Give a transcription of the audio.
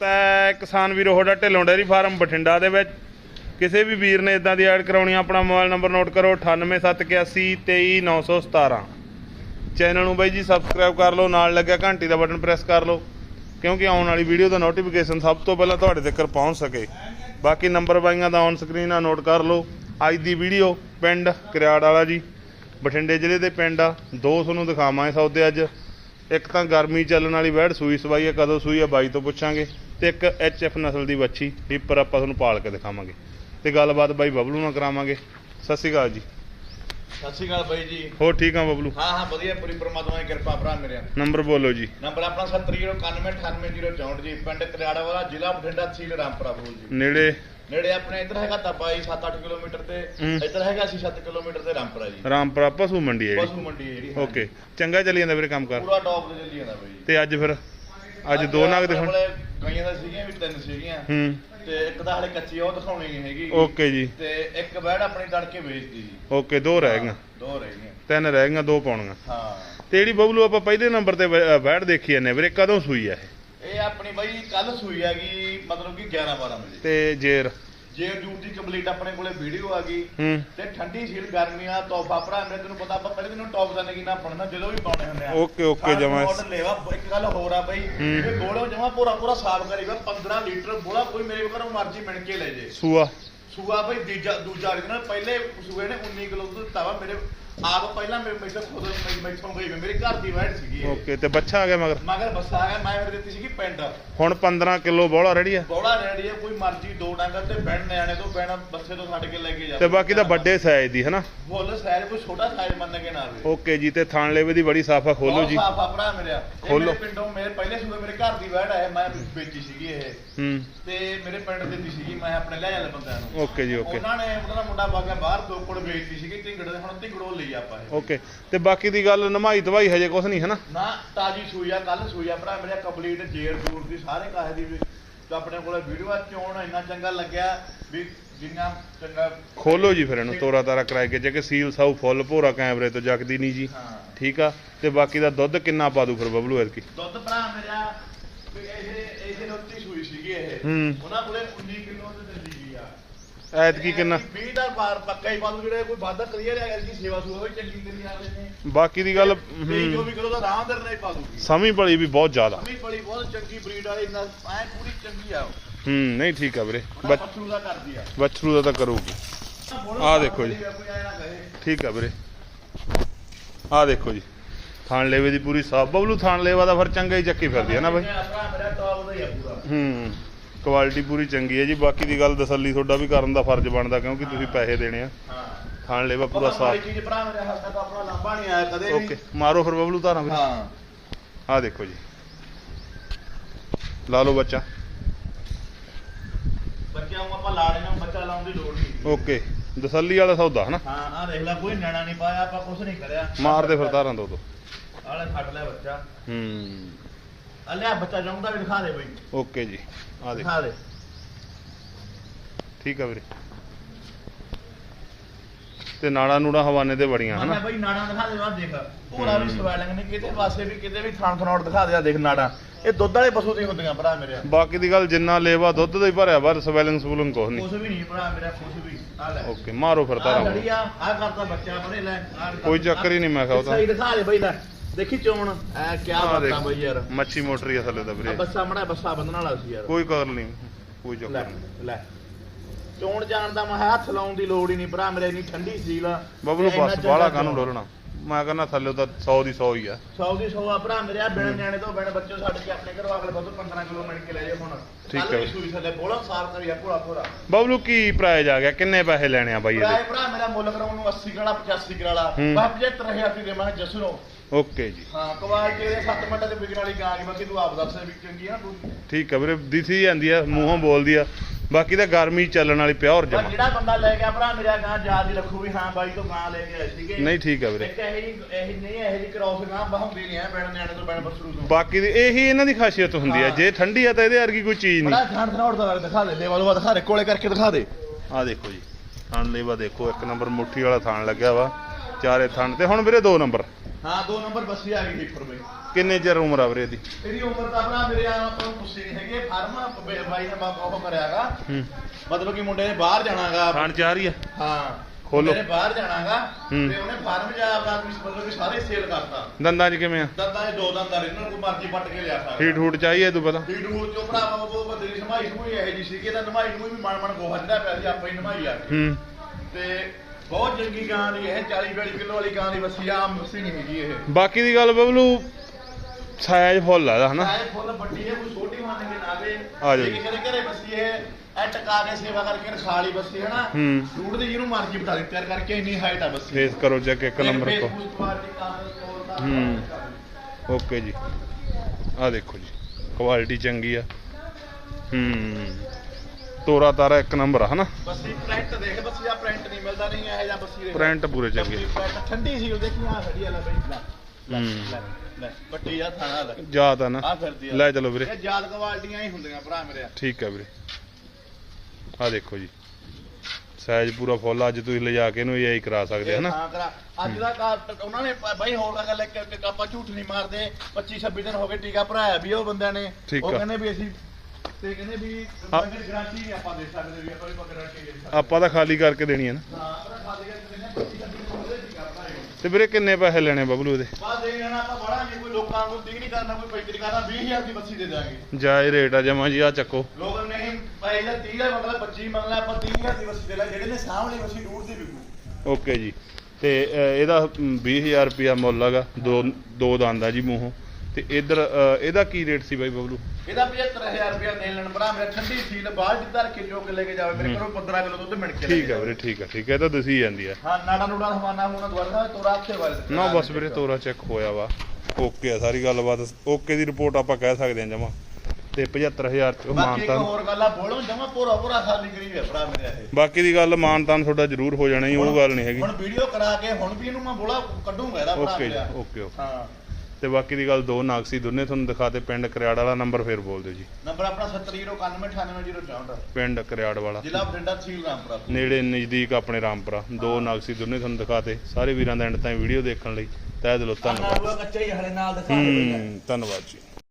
ਤਾਂ ਕਿਸਾਨ ਵੀਰੋ ਤੁਹਾਡਾ ਢਿੱਲੋਂ ਡੇਅਰੀ ਫਾਰਮ ਬਠਿੰਡਾ ਦੇ ਵਿੱਚ। ਕਿਸੇ ਵੀ ਵੀਰ ਨੇ ਇਦਾਂ ਦੀ ਐਡ ਕਰਾਉਣੀ ਆਪਣਾ ਮੋਬਾਈਲ ਨੰਬਰ ਨੋਟ ਕਰੋ 9871823917 ਚੈਨਲ ਨੂੰ ਬਾਈ ਜੀ ਸਬਸਕ੍ਰਾਈਬ ਕਰ ਲਓ, ਨਾਲ ਲੱਗਿਆ ਘੰਟੀ ਦਾ ਬਟਨ ਪ੍ਰੈਸ ਕਰ ਲਓ, ਕਿਉਂਕਿ ਆਉਣ ਵਾਲੀ ਵੀਡੀਓ ਦਾ ਨੋਟੀਫਿਕੇਸ਼ਨ ਸਭ ਤੋਂ ਪਹਿਲਾਂ ਤੁਹਾਡੇ ਤੱਕ ਪਹੁੰਚ ਸਕੇ। ਬਾਕੀ ਨੰਬਰ ਬਾਈਆਂ ਦਾ ਔਨ ਸਕਰੀਨ ਆ, ਨੋਟ ਕਰ ਲਓ। ਅੱਜ ਦੀ ਵੀਡੀਓ ਪਿੰਡ ਕਰਿਆੜ ਵਾਲਾ ਜੀ, ਬਠਿੰਡੇ ਜ਼ਿਲ੍ਹੇ ਦੇ ਪਿੰਡ ਆ। ਦੋ ਤੁਹਾਨੂੰ ਦਿਖਾਵਾਂਗੇ ਸੌਦੇ ਅੱਜ। ਇੱਕ ਤਾਂ ਗਰਮੀ ਚੱਲਣ ਵਾਲੀ ਵੈੜ ਸੂਈ ਸਵਾਈ ਆ ਕਦੋਂ ਸੂਈ ਆ ਬਾਈ ਤੋਂ ਪੁੱਛਾਂਗੇ। ਤੇ ਇੱਕ ਐਫ ਨਸਲ ਦੀ ਵੱਛੀ ਹੀਪਰ ਆਪਾਂ ਤੁਹਾਨੂੰ ਪਾਲ ਕੇ ਦਿਖਾਵਾਂਗੇ। ਤੇ ਗੱਲਬਾਤ ਬਾਈ ਬਬਲੂ ਨਾਲ ਕਰਾਵਾਂਗੇ। ਸਤਿ ਸ਼੍ਰੀ ਅਕਾਲ ਜੀ। ਸਤਿ ਸ਼੍ਰੀ ਅਕਾਲ ਬਾਈ ਜੀ। ਹੋਰ ਠੀਕ ਆ ਬਬਲੂ? ਹਾਂ ਹਾਂ ਵਧੀਆ ਪੂਰੀ ਪ੍ਰਮਾਤਮਾ ਦੀ ਕਿਰਪਾ ਭਰਾ ਮੇਰੇ ਨੰਬਰ ਬੋਲੋ ਜੀ। ਨੰਬਰ ਆਪਣਾ 7091988064 ਜੀ ਪਿੰਡ ਕਰਿਆੜਾ ਵਾਲਾ ਜ਼ਿਲ੍ਹਾ ਬਠਿੰਡਾ ਤਹਿਸੀਲ ਰਾਮਪੁਰਾ ਬੋਲ ਜੀ ਨੇੜੇ ਨੇੜੇ ਆਪਣੇ ਇੱਧਰ ਹੈਗਾ ਤਪਾਈ 7-8 ਕਿਲੋਮੀਟਰ ਤੇ। ਇੱਧਰ ਹੈਗਾ ਸੀ 7 ਕਿਲੋਮੀਟਰ ਤੇ ਰਾਮਪੁਰਾ ਜੀ। ਰਾਮਪੁਰਾ ਪਸ਼ੂ ਮੰਡੀ ਹੈ ਪਸ਼ੂ ਮੰਡੀ ਹੈ ਜਿਹੜੀ ਓਕੇ। ਚੰਗਾ ਚੱਲੀ ਜਾਂਦਾ ਵੀਰੇ ਕੰਮ ਕਰ। ਪੂਰਾ ਟੌਪ ਤੇ ਚੱਲੀ ਜਾਂਦਾ ਬਾਈ। ਤੇ ਅੱਜ ਫਿਰ ਅੱਜ ਦੋ ਨਾਗ ਦਿਖਾਉਣ ਗਾਈਆਂ ਦਾ ਸੀਗੀਆਂ ਵੀ ਤਿੰਨ ਸੀਗੀਆਂ। ਹੂੰ। ਤੇ ਇੱਕ ਤਾਂ ਹਲੇ ਕੱਚੀ ਉਹ ਦਿਖਾਉਣੀ ਨਹੀਂ ਹੈਗੀ। ਓਕੇ ਜੀ। ਤੇ ਇੱਕ ਬੈੜ ਆਪਣੀ ਤੜਕੇ ਵੇਚਦੀ ਜੀ। ਓਕੇ ਦੋ ਰਹਿ ਗਈਆਂ। ਦੋ ਰਹਿ ਗਈਆਂ। ਤਿੰਨ ਰਹਿ ਗਈਆਂ ਦੋ ਪਾਉਣੀਆਂ। ਹਾਂ। ਤੇ ਜਿਹੜੀ ਬਬਲੂ ਆਪਾਂ ਪਹਿਲੇ ਨੰਬਰ ਤੇ ਵੈੜ ਦੇਖੀ ਜਾਂਦੇ ਵੀਰੇ ਕਦੋਂ ਸੂਈ ਆ ਇਹ? ਇਹ ਆਪਣੀ ਬਾਈ ਕੱਲ ਸੂਈ ਹੈਗੀ ਮਤਲਬ ਕਿ 11 12 ਵਜੇ। ਤੇ ਜੇਰ? ਜੇ ਡਿਊਟੀ ਦੀ ਕੰਪਲੀਟ ਆਪਣੇ ਕੋਲੇ ਵੀਡੀਓ ਆ ਗਈ ਹੂੰ। ਤੇ ਠੰਡੀ ਸੀਲ ਗਰਮੀਆਂ ਤੋਹਫਾ ਭਰਾ ਮੇਰੇ ਤੈਨੂੰ ਪਤਾ ਆਪਾਂ ਪਹਿਲੇ ਦਿਨੋਂ ਟੌਪ ਦਾ ਨਗੀਨਾ ਪਾਉਣਾ ਜਦੋਂ ਵੀ ਪਾਉਣੇ ਹੁੰਦੇ ਆ। ਓਕੇ, ਓਕੇ, ਜਮਾਂ। ਆਰਡਰ ਲੈਵਾ ਇੱਕ ਗੱਲ ਹੋਰ ਆ ਬਈ। ਇਹ ਗੋਲੇ ਜਮਾ ਪੂਰਾ ਪੂਰਾ ਸਾਫ਼ ਕਰੀਗਾ 15 ਲੀਟਰ ਬੋਲਾ ਕੋਈ ਮੇਰੇ ਘਰੋਂ ਮਰਜ਼ੀ ਮਿਣ ਕੇ ਲੈ ਜੇ। ਸੂਆ। ਸੂਆ ਬਈ ਦੂਜਾ ਦੂਜਾ ਇਹਦੇ ਨਾਲ ਪਹਿਲੇ ਸੂਏ ਨੇ 19 ਕਿਲੋ ਦੁੱਧ ਦਿੱਤਾ ਵਾ ਮੇਰੇ ਆਪ ਪਹਿਲਾਂ ਮੇਰੇ ਮੈਥੋਂ ਖੁਦ ਮੈਂ- ਮੈਥੋਂ ਗਈ ਮੇਰੇ ਘਰ ਦੀ ਵੈਟ ਸੀਗੀ ਇਹ। ਓਕੇ ਤੇ ਬੱਚਾ ਆ ਗਿਆ ਮਗਰ? ਮਗਰ ਬੱਸਾ ਆ ਗਿਆ ਮੈਂ ਫਿਰ ਦਿੱਤੀ ਸੀਗੀ ਪਿੰਡ। ਹੁਣ 15 ਕਿਲੋ ਬੋਲਾ ਰੈਡੀ ਆ? ਬੋਲਾ ਰੈਡੀ ਹੈ ਕੋਈ ਮਰਜ਼ੀ ਦੋ ਡੰਗਰ ਤੇ ਬੈਣ ਨਿਆਣੇ ਤੋਂ ਬੈਣ ਬੱਸੇ ਤੋਂ ਛੱਡ ਕੇ ਲੈ ਕੇ ਜਾ। ਤੇ ਬਾਕੀ ਤਾਂ ਵੱਡੇ ਸਾਈਜ਼ ਦੀ ਹਨਾ? ਫੁੱਲ ਸਾਈਜ਼ ਕੋਈ ਛੋਟਾ ਸਾਈਜ਼ ਮੰਨ ਕੇ ਨਾ ਆਵੇ। ਓਕੇ ਜੀ ਤੇ ਥਾਣ ਲੇਵੇ ਦੀ ਬੜੀ ਸਾਫਾ ਖੋਲੋ ਜੀ। ਸਾਫ਼ ਭਰਾ ਮੇਰਿਆ। ਇਹ ਖੋਲੋ। ਮੇਰੇ ਪਿੰਡੋਂ ਮੇਰੇ ਪਹਿਲੇ ਸੂਬੇ ਮੇਰੇ ਘਰ ਦੀ ਵੈੜ ਹੈ ਮੈਂ ਵੇਚੀ ਸੀਗੀ ਇਹ। ਹੂੰ। ਤੇ ਮੇਰੇ ਪਿੰਡ ਦਿੱਤੀ ਸੀਗੀ ਮੈਂ ਆਪਣੇ ਲੈ ਜਾਂਦੇ ਬੰਦਿਆਂ ਨੂੰ। ਓਕੇ ਜੀ ਓਕੇ। ਉਹਨਾਂ ਨੇ ਉਹਨਾਂ ਦਾ ਮੁੰਡਾ ਬਾਗਾ ਬਾਹਰ ਦੋ ਕੋਲ ਵੇਚਦੀ ਸੀਗੀ ਢਿੰਗੜ ਦੇ ਹੁਣ ਢਿੰਗੜੋਂ ਲਈ ਆਪਾਂ ਇਹ। ਓਕੇ ਤੇ ਬਾਕੀ ਦੀ ਗੱਲ ਨਮਾਈ ਦਵਾਈ ਹਜੇ ਕੁਛ ਨਹੀਂ ਹਨਾ? ਨਾ ਤਾਜੀ ਸੂਈ ਆ ਕੱਲ ਸੂਈ ਆ ਭਰਾ ਮੇਰੇ ਕੰਪਲੀਟ ਜੇਰ ਦੂਰ ਦੀ ਸਾਰੇ ਕਾਹੇ ਦੀ ਵੀ। ਤੇ ਆਪਣੇ ਕੋਲੇ ਵੀਡੀਓ ਆ ਚੋਣ ਇੰਨਾ ਚੰਗਾ ਲੱਗਿਆ ਵੀ ਜਿੰਨਾ ਚੰਗਾ ਖੋਲੋ ਜੀ ਫਿਰ ਇਹਨੂੰ ਤੋਰਾ ਤਾਰਾ ਕਰਾਏ ਕੇ ਜੇ ਕਿ ਸੀਲ ਸਾਊ ਫੁੱਲ ਭੋਰਾ ਕੈਮਰੇ ਤੋਂ ਜਗਦੀ ਨਹੀਂ ਜੀ। ਹਾਂ। ਠੀਕ ਆ? ਤੇ ਬਾਕੀ ਦਾ ਦੁੱਧ ਕਿੰਨਾ ਪਾ ਦੂ ਫਿਰ ਬਬਲੂ ਐਤਕੀ? ਦੁੱਧ ਭਰਾ ਮੇਰਾ ਵੀ ਇਹ ਇਹ ਰੋਟੀ ਸੂਈ ਸੀਗੀ ਇਹ। ਹੂੰ। ਉਹਨਾਂ ਕੋਲੇ 19 ਕਿਲੋ ਤੇ ਚੱਲੀ ਗਈ ਆ ਐਤਕੀ ਕਿੰਨਾ? 20 ਦਾ ਬਾਰ ਪੱਕਾ ਹੀ ਬੰਦ ਜਿਹੜੇ ਕੋਈ ਵਾਧਾ ਕਲੀਅਰ ਹੈ ਕਿ ਸੇਵਾ ਸੂਆ ਵੀ ਚੰਗੀ ਦਿੰਦੀ ਆ ਰਹੇ ਨੇ ਬਾਕੀ ਦੀ ਗੱਲ ਜੋ ਹੂੰ, ਵੀ ਕਰੋ ਤਾਂ ਆਰਾਮ ਦਰ ਨਹੀਂ ਪਾ ਦੂਗੀ ਸਮੀ ਬੜੀ ਵੀ ਬਹੁਤ ਜ਼ਿਆਦਾ। ਅਮੀ ਬੜੀ ਬਹੁਤ ਚੰਗੀ ਬਰੀਡ ਵਾਲੀ ਨਾ ਐ ਪੂਰੀ ਚੰਗੀ ਆ ਉਹ। ਹੂੰ ਨਹੀਂ ਠੀਕ ਆ ਵੀਰੇ। ਬੱਚ- ਦਾ ਕਰਦੀ ਆ। ਬੱਛਰੂ ਦਾ ਤਾਂ ਕਰੂਗੀ। ਆਹ ਦੇਖੋ ਜੀ। ਠੀਕ ਆ ਵੀਰੇ। ਆਹ ਦੇਖੋ ਜੀ। ਥਾਣ ਲੇਵੇ ਦੀ ਪੂਰੀ ਸਾਫ਼। ਬਬਲੂ ਥਾਣ ਲੇਵਾ ਦਾ ਫਿਰ ਚੰਗਾ ਹੀ ਚੱਕੀ ਫਿਰਦੀ ਹੈ ਨਾ ਬਾਈ। ਹੀ ਆ ਪੂਰਾ। ਹੂੰ। ਕੁਆਲਿਟੀ ਪੂਰੀ ਚੰਗੀ ਹੈ ਜੀ। ਬਾਕੀ ਦੀ ਗੱਲ ਤਸੱਲੀ ਤੁਹਾਡਾ ਵੀ ਕਰਨ ਦਾ ਫਰਜ਼ ਬਣਦਾ ਕਿਉਂਕਿ ਤੁਸੀਂ ਪੈਸੇ ਦੇਣੇ ਆ। ਹਾਂ। ਥਾਣ ਲੇਵਾ ਪੂਰਾ ਸਾਫ਼ ਚੀਜ਼ ਭਰਾ ਮੇਰੇ ਹੱਥ ਤੱਕ ਆਪਣਾ ਲੰਬਾ ਨਹੀਂ ਆਇਆ ਕਦੇ ਵੀ। ਓਕੇ ਮਾਰੋ ਫਿਰ ਬਬਲੂ ਧਾਰਾਂ ਵੀਰੇ। ਹਾਂ। ਆਹ ਦੇਖੋ ਜੀ। ਲਾ ਲਓ ਬੱਚਾ। ਬੱਚਿਆਂ ਨੂੰ ਆਪਾਂ ਲਾੜੇ ਨੂੰ ਬੱਚਾ ਲਾਉਣ ਦੀ ਲੋੜ ਨਹੀਂ। ਓਕੇ ਤਸੱਲੀ ਵਾਲਾ ਸੌਦਾ ਹਨਾ? ਹਾਂ ਆ ਦੇਖ ਲੈ ਕੋਈ ਨੈਣਾ ਨਹੀਂ ਪਾਇਆ ਆਪਾਂ ਕੁਝ ਨਹੀਂ ਕਰਿਆ। ਮਾਰ ਦੇ ਫਿਰ ਧਾਰਾਂ ਦੋ ਦੋ। ਆਲੇ ਛੱਡ ਲੈ ਬੱਚਾ। ਹੂੰ। ਆ ਲੈ ਬੱਚਾ ਜੰਮਦਾ ਵੀ ਦਿਖਾ ਦੇ ਬਈ। ਓਕੇ ਜੀ ਆਹ ਦੇਖੋ। ਦਿਖਾ ਦੇ। ਠੀਕ ਆ ਵੀਰੇ। ਤੇ ਨਾੜਾ ਨੂੜਾ ਹਵਾਨੇ ਤੇ ਬੜੀਆਂ ਮੈਂ ਹਨਾ? ਬਈ ਨਾੜਾਂ ਦਿਖਾ ਦੇ ਬਾਅਦ ਦੇਖ। ਪੂਰਾ ਵੀ ਸਵੈਲਿੰਗ ਨਹੀਂ ਕਿਤੇ ਪਾਸੇ ਵੀ ਕਿਤੇ ਵੀ ਥਾਣ ਥਣੌੜ ਦਿਖਾ ਦੇ ਆ ਦੇਖ ਨਾੜਾਂ। ਇਹ ਦੁੱਧ ਵਾਲੇ ਪਸ਼ੂ ਦੀ ਹੁੰਦੀਆਂ ਭਰਾ ਮੇਰੇ। ਬਾਕੀ ਦੀ ਗੱਲ ਜਿੰਨਾ ਲੇਵਾ ਦੁੱਧ ਦਾ ਹੀ ਭਰਿਆ ਬਾਹਰ ਸਵੈਲਿੰਗ ਸਵੂਲਿੰਗ ਕੁਛ ਨਹੀਂ। ਕੁਝ ਵੀ ਨਹੀਂ ਭਰਾ ਮੇਰਾ ਕੁਝ ਵੀ। ਆ ਲੈ। ਓਕੇ ਮਾਰੋ ਫਿਰ ਆ ਲੜੀ ਆ ਆ ਕਰਦਾ ਬੱਚਾ ਬੜੇ ਲੈ ਕੋਈ ਚੱਕਰ ਹੀ ਨਹੀਂ ਮੈਂ ਕਿਹਾ ਉਹ ਤਾਂ। ਸਹੀ ਦਿਖਾ ਦੇ ਬਈ ਲੈ। ਦੇਖੀ ਚੋਣ। ਐ ਕੀ ਆਹ ਬਾਤਾਂ ਦੇਖ, ਬਈ ਯਾਰ। ਮੱਛੀ ਮੋਟਰੀ ਅਸਲੇ ਦਾ ਆ ਵੀਰੇ। ਬੱਸਾ ਮੜਾ ਬੱਸਾ ਬੰਦਣ ਵਾਲਾ ਸੀ ਯਾਰ। ਕੋਈ ਕਰ ਨਹੀਂ ਕੋਈ ਲੈ ਚੱਕਰ ਨਹੀਂ ਲੈ। ਚੋਣ ਜਾਣ ਦਾ ਮੈਂ ਹੱਥ ਲਾਉਣ ਦੀ ਲੋੜ ਹੀ ਨਹੀਂ ਭਰਾ ਮੇਰੇ ਇੰਨੀ ਠੰਡੀ ਸੀਲ ਆ। ਬਬਲੂ ਤੇ ਇੰਨਾ ਬਸ ਚੰਗਾ ਬਾਹਲਾ ਚੋਣ। ਕਾਨੂੰ ਡੋਲਣਾ? ਮੈਂ ਕਹਿੰਦਾ ਥੱਲੇ ਤਾਂ 100 ਦੀ 100 ਹੀ ਆ। ਸੌ ਦੀ ਸੌ ਆ ਭਰਾ ਮੇਰੇ ਆ ਬਿਨ ਨਿਆਣੇ ਤੋਂ ਬਿਨ ਬੱਚੇ ਛੱਡ ਕੇ ਆਪਣੇ ਘਰੋਂ ਅਗਲੇ ਬੰਦੂ 15 ਕਿਲੋ ਮਿਲ ਕੇ ਲੈ ਜਾ ਹੁਣ। ਠੀਕ ਕੱਲ੍ਹ ਹੈ। ਵੀ ਸੂਈ ਥੱਲੇ ਬੋਲਾ ਸਾਰ ਕਰਿਆ ਪੂਰਾ ਪੂਰਾ ਬਬਲੂ ਕੀ ਪ੍ਰਾਈਜ਼ ਆ ਗਿਆ? ਕਿੰਨੇ ਪੈਸੇ ਲੈਣੇ ਆ ਬਾਈ ਭਰਾ ਇਹਦੇ? ਭਰਾ ਮੇਰਾ ਮੁੱਲ ਕਰਾਉਣ ਨੂੰ 80 ਕਰਾਲਾ 85 ਕਰਾਲਾ। ਹੂੰ। ਬਸ 75000 ਦੀ ਦੇਵਾਂਗੇ ਜਸੂ ਨੂੰ। ਓਕੇ ਜੀ। ਹਾਂ ਕੁਆਲਿਟੀ ਦੇ 7 ਮਿੰਟ ਦੇ ਵਿਕਣ ਵਾਲੀ ਗਾਂ ਬਾਕੀ ਤੂੰ ਆਪ ਦੱਸ ਵੀ ਚੰਗੀ ਆ ਤੂੰ ਠੀਕ ਆ ਵੀਰੇ ਦਿਸੀ ਜਾਂਦੀ ਆ ਮੂੰਹੋਂ ਬੋਲਦੀ ਆ। ਬਾਕੀ ਤਾਂ ਗਰਮੀ ਚੱਲਣ ਵਾਲੀ ਪਿਓਰ ਪਰ ਜਮਾ। ਜਿਹੜਾ ਬੰਦਾ ਲੈ ਗਿਆ ਭਰਾ ਮੇਰਾ ਗਾਂ ਯਾਦ ਹੀ ਰੱਖੂ ਵੀ ਹਾਂ ਬਾਈ ਤੋਂ ਗਾਂ ਲੈ ਕੇ ਆਏ ਸੀਗੇ। ਨਹੀਂ ਠੀਕ ਆ ਵੀਰੇ। ਇੱਕ ਇਹ ਇਹ ਨਹੀਂ ਇਹ ਜੀ ਕ੍ਰੋਸ ਗਾਂ ਬਹਾਉਂਦੀ ਨਹੀਂ ਹੈ ਬੈਣ ਨਿਆਣੇ ਤੋਂ ਬੈਣ ਬਸਰੂ ਤੋਂ। ਬਾਕੀ ਦੀ ਇਹੀ ਇਹਨਾਂ ਦੀ ਖਾਸੀਅਤ ਹੁੰਦੀ ਆ। ਜੇ ਠੰਡੀ ਆ ਤਾਂ ਇਹਦੇ ਵਰਗੀ ਕੋਈ ਚੀਜ਼ ਬੜਾ ਨਹੀਂ ਥਾਣ ਥਣੋੜ ਦਾ ਦਿਖਾ ਦੇ ਲੇਵਾ ਲੂਆ ਦਿਖਾ ਦੇ ਕੋਲੇ ਕਰਕੇ ਦਿਖਾ ਦੇ। ਆ ਦੇਖੋ ਜੀ ਥਣ ਲੇਵਾ ਦੇਖੋ ਇੱਕ ਨੰਬਰ ਮੁੱਠੀ ਵਾਲਾ ਥਣ ਲੱਗਿਆ ਵਾ ਚਾਰੇ ਥਣ ਤੇ। ਹੁਣ ਵੀਰੇ ਦੋ ਨੰਬਰ। ਹਾਂ ਦੋ ਨੰਬਰ ਬੱਸੀ ਆ ਗਈ 1 ਰੁਪਏ। ਕਿੰਨੇ ਚਿਰ ਉਮਰ ਆ ਵੀਰੇ ਦੀ? ਇਹਦੀ ਉਮਰ ਤਾਂ ਭਰਾ ਮੇਰੇ ਆ ਆਪਾਂ ਪੁੱਛੀ ਨਹੀਂ ਹੈਗੀ ਫਾਰਮ ਬਾਈ ਨੇ ਬਾਬਾ ਉਹ ਕਰਿਆਗਾ। ਹੂੰ। ਮਤਲਬ ਕਿ ਮੁੰਡੇ ਨੇ ਬਾਹਰ ਜਾਣਾਗਾ। ਖਾਣ ਚਾਹ ਰਹੀ ਆ। ਹਾਂ। ਖੋਲੋ। ਨੇ ਬਾਹਰ ਜਾਣਾਗਾ। ਤੇ ਉਹਨੇ ਫਾਰਮ ਜਾ ਆਪਣਾ ਮਤਲਬ ਕਿ ਸਾਰੇ ਸੇਲ ਕਰਤਾ। ਦੰਦਾਂ 'ਚ ਕਿਵੇਂ ਆ? ਦੰਦਾਂ ਦੇ ਦੋ ਦੰਦਾਂ ਨੇ ਇਹਨਾਂ ਨੂੰ ਮਰਜ਼ੀ ਪੱਟ ਕੇ ਲਿਆ ਸਕਦਾ। ਹੀਟ ਹੂਟ ਚਾਹੀਏ ਤੂੰ ਪਤਾ? ਹੀਟ ਹੂਟ ਚੋਂ ਭਰਾਵਾ ਉਹ ਬੰਦੇ ਦੀ ਸਮਾਈ ਸਮੂਈ ਇਹੋ ਜੀ ਸੀ ਕਿ ਇਹਦਾ ਨਮਾਈ ਨੂੰ ਵੀ ਮਨ ਮਨ ਗੋਹਾ ਜਿਹੜਾ ਪਿਆ ਸੀ ਆਪਾਂ ਹੀ ਨਮਾਈ ਆ ਤੇ ਬਹੁਤ ਚੰਗੀ ਗਾਂ ਦੀ ਇਹ 40 42 ਕਿਲੋ ਵਾਲੀ ਗਾਂ ਦੀ ਬੱਸੀ ਆਮ ਬੱਸੀ ਨਹੀਂ ਹੈਗੀ ਇਹ। ਬਾਕੀ ਦੀ ਗੱਲ ਬਬਲੂ ਸਾਇਜ਼ ਫੁੱਲ ਆ ਹਨਾ? ਚਾਹੇ ਫੁੱਲ ਵੱਡੀ ਹੈ ਕੋਈ ਛੋਟੀ ਮੰਨ ਕੇ ਨਾ ਦੇ। ਆ ਜੇ। ਕਿਸੇ ਘਰੇ ਬੱਸੀ ਹੈ ਐ ਟਕਾ ਕੇ ਸੇਵਾ ਕਰਕੇ ਰਖਾਲੀ ਬੱਸੀ ਹੈ ਨਾ ਹੂੰ। ਰੂਟ ਦੀ ਜਿਹਨੂੰ ਮਰਜ਼ੀ ਬਿਠਾ ਦੇ ਤਿਆਰ ਕਰਕੇ ਇੰਨੀ ਹਾਈਟ ਆ ਬੱਸੀ ਫੇਸ ਕਰੋ ਚੈੱਕ ਇੱਕ ਨੰਬਰ ਦਾ ਹੂੰ। ਓਕੇ ਜੀ। ਆ ਦੇਖੋ ਜੀ ਕੁਆਲਿਟੀ ਚੰਗੀ ਆ। ਹੂੰ। ਤੋਰਾ ਤਾਰਾ ਇੱਕ ਨੰਬਰ ਆ ਹਨਾ? ਬੱਸੀ ਪ੍ਰਿੰਟ ਦੇਖ ਬੱਸੀ ਆ ਪ੍ਰਿੰਟ ਨਹੀਂ ਮਿਲਦਾ ਨਹੀਂ ਇਹੋ ਜਿਹਾ ਬੱਸੀ ਦੇ ਪ੍ਰਿੰਟ ਪੂਰੇ ਚੰਗੇ। ਬੱਸੀ print ਠੰਡੀ ਸੀ ਉਹ ਦੇਖੀ ਆ ਖੜੀ ਆ ਲੈ ਬਈ ਲੈ ਲੈ, ਹੂੰ। ਲੈ ਲੈ ਪੱਟੀ ਆ ਥਾਣਾ ਲੈ। ਜਾਤ ਆ ਨਾ। ਆ ਫਿਰਦੀ ਆ। ਲੈ ਚਲੋ ਵੀਰੇ। ਇਹ ਯਾਦ ਕੁਆਲਟੀਆਂ ਹੀ ਹੁੰਦੀਆਂ ਭਰਾ ਮੇਰੇ। ਠੀਕ ਹੈ ਵੀਰੇ। ਆ ਦੇਖੋ ਜੀ। ਸਾਈਜ਼ ਪੂਰਾ ਫੁੱਲ ਅੱਜ ਤੁਸੀਂ ਲਿਜਾ ਕੇ ਇਹਨੂੰ ਇਹ ਕਰਾ ਸਕਦੇ ਹਨਾ? ਹਾਂ ਕਰਾ। ਅੱਜ ਦਾ ਉਹਨਾਂ ਨੇ ਬਾਈ ਹੋਰ ਗੱਲ ਇੱਕ ਆਪਾਂ ਝੂਠ ਨਹੀਂ ਮਾਰਦੇ 25 26 ਦਿਨ ਹੋ ਗਏ ਟੀਕਾ ਭਰਾਇਆ ਵੀ ਉਹ ਬੰਦਿਆਂ ਨੇ। ਉਹ। ਕਹਿੰਦੇ ਵੀ ਅਸੀਂ ਤੇ ਕਹਿੰਦੇ ਵੀ ਹਾਂ। ਗਾਰੰਟੀ ਨਹੀਂ ਆਪਾਂ ਦੇ ਸਕਦੇ ਵੀ ਆਪਾਂ ਵੀ ਗਾਰੰਟੀ ਦੇ ਸਕਦੇ। ਆਪਾਂ ਤਾਂ ਖਾਲੀ ਕਰਕੇ ਦੇਣੀ ਹੈ ਨਾ। ਹਾਂ ਪਰ ਖਾਲੀ ਕਰਕੇ ਕਹਿੰਦੇ 25 26 ਦਿਨ ਹੋ ਗਏ ਟੀਕਾ ਭਰਾਇਆ ਤੇ ਵੀਰੇ ਕਿੰਨੇ ਪੈਸੇ ਲੈਣੇ ਬਬਲੂ ਦੇ ਬਾਅਦ ਦੇ ਜਾਣਾ ਆਪਾਂ ਬੜਾ ਨਹੀਂ ਕੋਈ ਲੋਕਾਂ ਨੂੰ ਦਿਗ ਨਹੀਂ ਕਰਨਾ ਕੋਈ ਪੈਂਤੀ ਕਰਨਾ 20000 ਦੀ ਬੱਸੀ ਦੇ ਦਾਂਗੇ ਜਾਇ ਰੇਟ ਆ ਜਮਾ ਜੀ ਆ ਚੱਕੋ। ਲੋਕ ਨਹੀਂ ਪਹਿਲਾਂ 30 ਦਾ ਮਤਲਬ 25 ਮੰਗਲਾ ਆਪਾਂ 30000 ਦੀ ਬੱਸੀ ਦੇ ਲੈ ਜਿਹੜੇ ਨੇ ਸਾਹਮਣੇ ਬੱਸੀ ਦੂਰ ਦੀ ਵਿਕੂ। ਓਕੇ ਜੀ। ਤੇ ਇਹਦਾ ਮ, 20000 ਰੁਪਿਆ ਮੁੱਲ ਹੈਗਾ ਦੋ ਦੋ ਦੰਦ ਆ ਜੀ ਮੂੰਹੋਂ। ਤੇ ਇਧਰ ਇਹਦਾ ਕੀ ਰੇਟ ਸੀ ਬਾਈ ਬਬਲੂ? ਇਹਦਾ 75000 ਰੁਪਇਆ ਦੇਣ ਲੈਣ ਭਰਾ ਮੇਰਾ ਠੰਡੀ ਸੀਲ ਬਾਲਟੀ ਧਰ ਕੇ ਲੈ ਕੇ ਜਾਵੇ ਮੇਰੇ ਹੂੰ। ਘਰੋਂ 15 ਕਿਲੋ ਦੁੱਧ ਮਿਣ ਕੇ ਲੈ ਠੀਕ ਆ ਵੀਰੇ ਠੀਕ ਆ ਠੀਕ ਆ ਇਹ ਤਾਂ ਦਸੀ ਜਾਂਦੀ ਆ। ਹਾਂ ਨਾੜਾ ਨੂੜਾ ਸਮਾਨਾ ਹੁਣ ਦਵਾਰਾ ਤੋਰਾ ਹੱਥੇ ਵਾਲ ਨਾ ਬਸ ਵੀਰੇ ਤੋਰਾ ਚੈੱਕ ਹੋਇਆ ਵਾ। ਓਕੇ ਆ ਸਾਰੀ ਗੱਲਬਾਤ। ਓਕੇ ਦੀ ਰਿਪੋਰਟ ਆਪਾਂ ਕਹਿ ਸਕਦੇ ਹਾਂ ਜਮਾ। ਤੇ 75000 ਚ ਉਹ ਬਾਕੀ ਇੱਕ ਮਾਨਤਾਨ। ਹੋਰ ਗੱਲ ਆ ਬੋਲੋ ਜਮਾ ਪੂਰਾ ਪੂਰਾ ਖਾਲੀ ਕਰੀ ਹੈ ਭਰਾ ਮੇਰੇ ਇਹ। ਬਾਕੀ ਦੀ ਗੱਲ ਮਾਨਤਾਨ ਤੁਹਾਡਾ ਜ਼ਰੂਰ ਹੋ ਜਾਣਾ ਜੀ ਉਹ ਗੱਲ ਨਹੀਂ ਹੈਗੀ। ਹੁਣ ਵੀਡੀਓ ਕਰਾ ਕੇ ਹੁਣ ਵੀ ਇਹਨੂੰ ਮੈਂ ਬੋਲਾ ਕੱਢੂੰਗਾ ਇਹਦਾ ਭਰਾ ਓਕੇ ਓਕੇ। ਹਾਂ। ਤੇ ਬਾਕੀ ਦੀ ਗੱਲ ਦੋ ਨਾਗਸੀ ਦੋਨੇ ਤੁਹਾਨੂੰ ਦਿਖਾਤੇ ਪਿੰਡ ਕਰਿਆੜ ਵਾਲਾ ਨੰਬਰ ਫੇਰ ਬੋਲ ਦਿਓ ਜੀ। ਨੰਬਰ ਆਪਣਾ 7091988064 ਪਿੰਡ ਕਰਿਆੜ ਵਾਲਾ। ਜ਼ਿਲ੍ਹਾ ਬਠਿੰਡਾ ਤਹਿਸੀਲ ਰਾਮਪੁਰਾ। ਨੇੜੇ ਨਜ਼ਦੀਕ ਆਪਣੇ ਰਾਮਪੁਰਾ। ਦੋ ਨਾਗਸੀ ਦੋਨੇ ਤੁਹਾਨੂੰ ਦਿਖਾਤੇ ਸਾਰੇ ਵੀਰਾਂ ਦਾ ਐਂਡ ਤਾਈਂ ਵੀਡੀਓ ਦੇਖਣ ਲਈ। ਤਹਿ ਦਿਲੋਂ ਧੰਨਵਾਦ। ਕੱਚਾ ਹੀ ਹਲੇ ਨਾਲ ਦਿਖਾ ਦੇ ਹੂੰ ਧੰਨਵਾਦ ਜੀ।